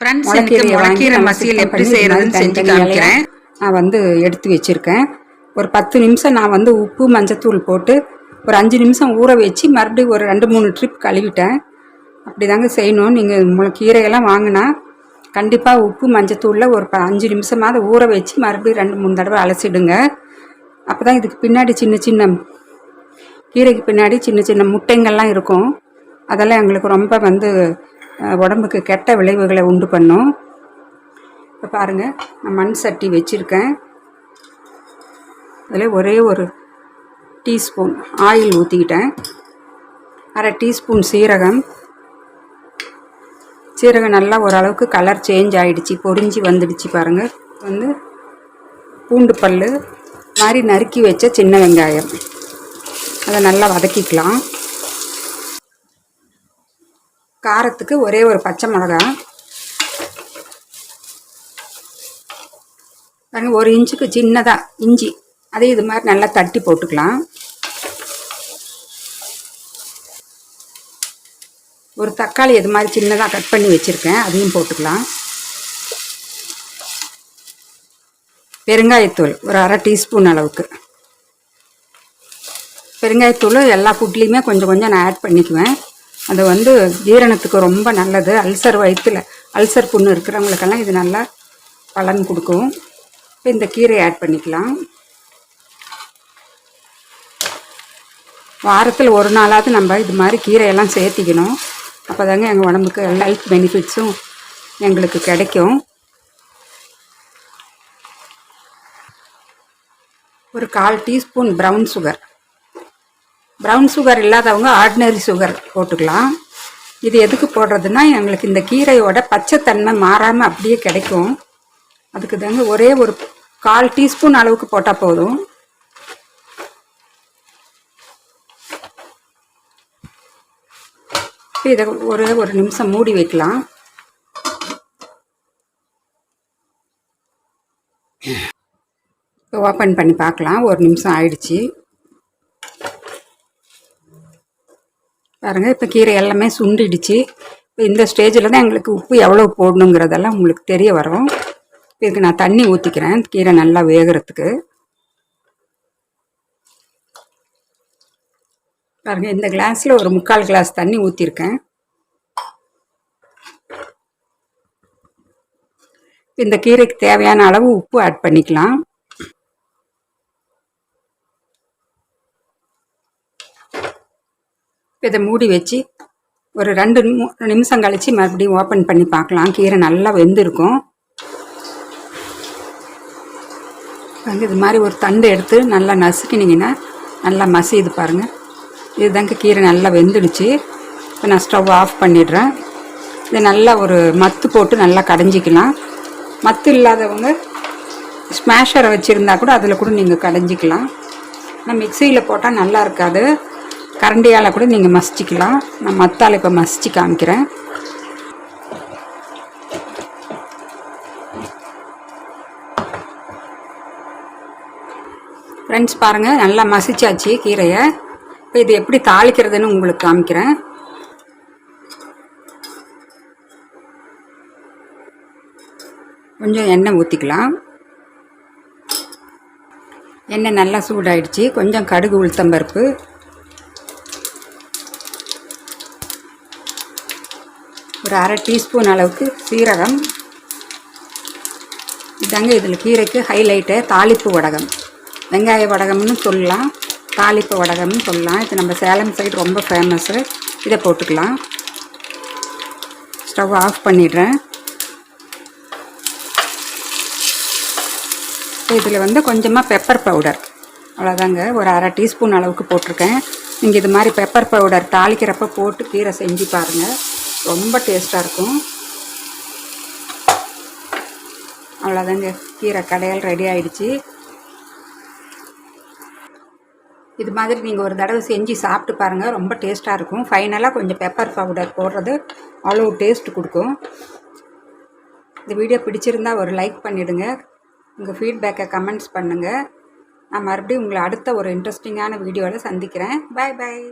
Friends எனக்கு முளைக்கீரை மசியல் எப்படி செய்யறதுன்னு செஞ்சு காமிக்கிறேன். நான் வந்து எடுத்து வச்சுருக்கேன். ஒரு பத்து நிமிஷம் நான் வந்து உப்பு மஞ்சத்தூள் போட்டு ஒரு அஞ்சு நிமிஷம் ஊற வச்சு மறுபடியும் ஒரு ரெண்டு மூணு ட்ரிப் கழுவிட்டேன். அப்படி தாங்க செய்யணும். நீங்கள் முளை கீரையெல்லாம் வாங்கினா கண்டிப்பாக உப்பு மஞ்சத்தூளில் ஒரு ப அஞ்சு நிமிஷமாவது ஊற வச்சு மறுபடியும் ரெண்டு மூணு தடவை அலசிடுங்க. அப்போ தான் இதுக்கு பின்னாடி சின்ன சின்ன கீரைக்கு பின்னாடி சின்ன சின்ன முட்டைங்கள்லாம் இருக்கும். அதெல்லாம் எங்களுக்கு ரொம்ப வந்து உடம்புக்கு கெட்ட விளைவுகளை உண்டு பண்ணும். இப்போ பாருங்கள் நான் மண் சட்டி வச்சுருக்கேன். அதில் ஒரே ஒரு டீஸ்பூன் ஆயில் ஊற்றிக்கிட்டேன் அரை டீஸ்பூன் சீரகம். சீரகம் நல்லா ஓரளவுக்கு கலர் சேஞ்ச் ஆகிடுச்சு பொறிஞ்சி வந்துடுச்சு பாருங்கள் வந்து பூண்டு பல் மாதிரி நறுக்கி வச்ச சின்ன வெங்காயம். அதை நல்லா வதக்கிக்கலாம். காரத்துக்கு ஒரே ஒரு பச்சை மிளகா. பாருங்க ஒரு இன்ச்சுக்கு சின்னதாக இஞ்சி. அதே இது மாதிரி நல்லா தட்டி போட்டுக்கலாம். ஒரு தக்காளி இது மாதிரி சின்னதாக கட் பண்ணி வச்சுருக்கேன். அதையும் போட்டுக்கலாம். பெருங்காயத்தூள் ஒரு அரை டீஸ்பூன் அளவுக்கு. பெருங்காயத்தூள் எல்லா ஃபுட்லேயுமே கொஞ்சம் கொஞ்சம் நான் ஆட் பண்ணிக்குவேன். அது வந்து ஜீரணத்துக்கு ரொம்ப நல்லது. அல்சர் வயிற்றுல அல்சர் புண்ணு இருக்கிறவங்களுக்கெல்லாம் இது நல்லா பலன் கொடுக்கும். இப்போ இந்த கீரையை ஆட் பண்ணிக்கலாம். வாரத்தில் ஒரு நாளாவது நம்ம இது மாதிரி கீரையெல்லாம் சேர்த்திக்கணும். அப்போ தாங்க எங்கள் உடம்புக்கு எல்லா ஹெல்த் பெனிஃபிட்ஸும் எங்களுக்கு கிடைக்கும். ஒரு கால் teaspoon brown sugar brown sugar இல்லாதவங்க ஆர்டினரி சுகர் போட்டுக்கலாம். இது எதுக்கு போடுறதுன்னா எங்களுக்கு இந்த கீரையோட பச்சைத்தன்மை மாறாமல் அப்படியே கிடைக்கும். அதுக்கு தாங்க ஒரே ஒரு கால் டீஸ்பூன் அளவுக்கு போட்டால் போதும். இதை ஒரு ஒரு நிமிஷம் மூடி வைக்கலாம். ஓப்பன் பண்ணி பார்க்கலாம். ஒரு நிமிஷம் ஆயிடுச்சு. பாருங்கள் இப்போ கீரை எல்லாமே சுண்டிடுச்சு. இப்போ இந்த ஸ்டேஜில் தான் எங்களுக்கு உப்பு எவ்வளோ போடணுங்கிறதெல்லாம் உங்களுக்கு தெரிய வரும். இப்போ இதுக்கு நான் தண்ணி ஊற்றிக்கிறேன் கீரை நல்லா வேகிறதுக்கு. பாருங்கள் இந்த கிளாஸில் ஒரு முக்கால் கிளாஸ் தண்ணி ஊற்றிருக்கேன் இந்த கீரைக்கு தேவையான அளவு உப்பு ஆட் பண்ணிக்கலாம். இதை மூடி வச்சு ஒரு ரெண்டு நிமி- நிமிஷம் கழித்து மறுபடியும் ஓப்பன் பண்ணி பார்க்கலாம். கீரை நல்லா வெந்திருக்கும். வந்து இது மாதிரி ஒரு தண்டு எடுத்து நல்லா நசுக்கினீங்கன்னா நல்லா மசியுது பாருங்கள் இதுதாங்க கீரை நல்லா வெந்துடுச்சு. இப்போ நான் ஸ்டவ் ஆஃப் பண்ணிடுறேன். இது நல்லா ஒரு மத்து போட்டு நல்லா கடைஞ்சிக்கலாம். மத்து இல்லாதவங்க ஸ்மாஷரை வச்சுருந்தா கூட அதில் கூட நீங்கள் கடைஞ்சிக்கலாம். ஆனால் மிக்சியில் போட்டால் நல்லா இருக்காது. கரண்டியால் கூட நீங்கள் மசிச்சிக்கலாம். நான் மத்தால் இப்போ மசிச்சு காமிக்கிறேன். ஃப்ரெண்ட்ஸ் பாருங்கள் நல்லா மசிச்சாச்சு கீரையை. இப்போ இது எப்படி தாளிக்கிறதுன்னு உங்களுக்கு காமிக்கிறேன். கொஞ்சம் எண்ணெய் ஊற்றிக்கலாம் எண்ணெய் நல்லா சூடாயிடுச்சு. கொஞ்சம் கடுகு உளுத்தம்பருப்பு. ஒரு அரை டீஸ்பூன் அளவுக்கு சீரகம். இதாங்க இதில் கீரைக்கு ஹைலைட்டு தாளிப்பு வடகம். வெங்காய வடகம்னு சொல்லலாம். தாளிப்பு வடகம்னு சொல்லலாம். இது நம்ம சேலம் சைடு ரொம்ப ஃபேமஸ்ஸு இதை போட்டுக்கலாம். ஸ்டவ் ஆஃப் பண்ணிடுறேன். இதில் வந்து கொஞ்சமாக பெப்பர் பவுடர் அவ்வளோதாங்க ஒரு அரை டீஸ்பூன் அளவுக்கு போட்டிருக்கேன். நீங்கள் இது மாதிரி பெப்பர் பவுடர் தாளிக்கிறப்ப போட்டு கீரை செஞ்சு பாருங்கள் ரொம்ப டேஸ்ட்டாக இருக்கும். அவ்வளோதாங்க கீரை கடையல் ரெடி ஆயிடுச்சு. இது மாதிரி நீங்கள் ஒரு தடவை செஞ்சு சாப்பிட்டு பாருங்கள் ரொம்ப டேஸ்ட்டாக இருக்கும். ஃபைனலாக கொஞ்சம் பெப்பர் பவுடர் போடுறது அவ்வளோ டேஸ்ட் கொடுக்கும். இந்த வீடியோ பிடிச்சிருந்தா ஒரு லைக் பண்ணிவிடுங்க உங்கள் ஃபீட்பேக்கை கமெண்ட்ஸ் பண்ணுங்கள் நான் மறுபடியும் உங்களை அடுத்த ஒரு இன்ட்ரெஸ்டிங்கான வீடியோவில் சந்திக்கிறேன். பாய் பாய்